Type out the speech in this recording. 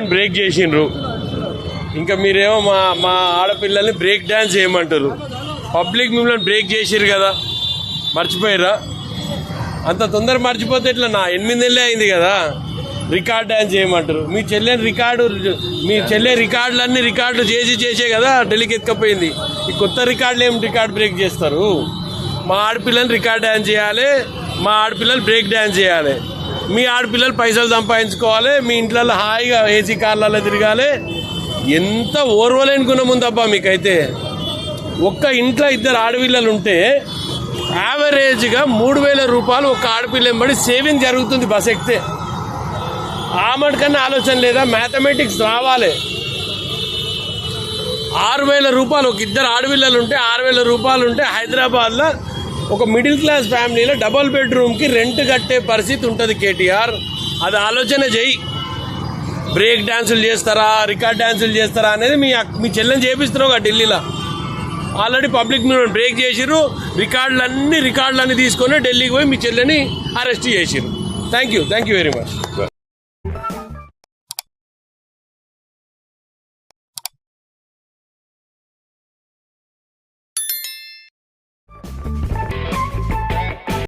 మిమ్మల్ని బ్రేక్ చేసిండ్రు. ఇంకా మీరేమో మా మా ఆడపిల్లల్ని బ్రేక్ డ్యాన్స్ చేయమంటారు. పబ్లిక్ మిమ్మల్ని బ్రేక్ చేసిర్రు కదా. మర్చిపోయారా అంత తొందర మర్చిపోతే ఇట్లా నా? ఎనిమిది నెలలే అయింది కదా. రికార్డ్ డ్యాన్స్ చేయమంటారు. మీ చెల్లె రికార్డు మీ చెల్లె రికార్డులన్నీ రికార్డులు చేసి చేసే కదా ఢిల్లీకి ఎత్తుకపోయింది. ఈ కొత్త రికార్డులు ఏమి రికార్డు బ్రేక్ చేస్తారు? మా ఆడపిల్లని రికార్డ్ డ్యాన్స్ చేయాలి మా ఆడపిల్లలు బ్రేక్ డ్యాన్స్ చేయాలి. మీ ఆడపిల్లలు పైసలు సంపాదించుకోవాలి మీ ఇంట్లో హాయిగా ఏసీ కార్లలో తిరగాలి. ఎంత ఓర్వలేని గుణం ఉందబ్బా మీకైతే. ఒక్క ఇంట్లో ఇద్దరు ఆడపిల్లలు ఉంటే యావరేజ్గా మూడు వేల రూపాయలు ఒక ఆడపిల్ల ఎంబడి సేవింగ్ జరుగుతుంది బస్ ఎక్కితే. ఆ కన్నా ఆలోచన లేదా? మ్యాథమెటిక్స్ రావాలి. ఆరు వేల రూపాయలు ఒక ఇద్దరు ఆడపిల్లలు ఉంటే ఆరు వేల రూపాయలు ఉంటే హైదరాబాద్లో ఒక మిడిల్ క్లాస్ ఫ్యామిలీలో డబల్ బెడ్రూమ్కి రెంట్ కట్టే పరిస్థితి ఉంటుంది కేటీఆర్. అది ఆలోచన చేయి. బ్రేక్ డ్యాన్సులు చేస్తారా రికార్డ్ డ్యాన్సులు చేస్తారా అనేది మీ మీ చెల్లెని చేపిస్తున్నావు ఢిల్లీలో. ఆల్రెడీ పబ్లిక్ మీరు బ్రేక్ చేసిర్రు రికార్డులన్నీ రికార్డులన్నీ తీసుకొని ఢిల్లీకి పోయి మీ చెల్లెని అరెస్ట్ చేసిర్రు. Thank you thank you very much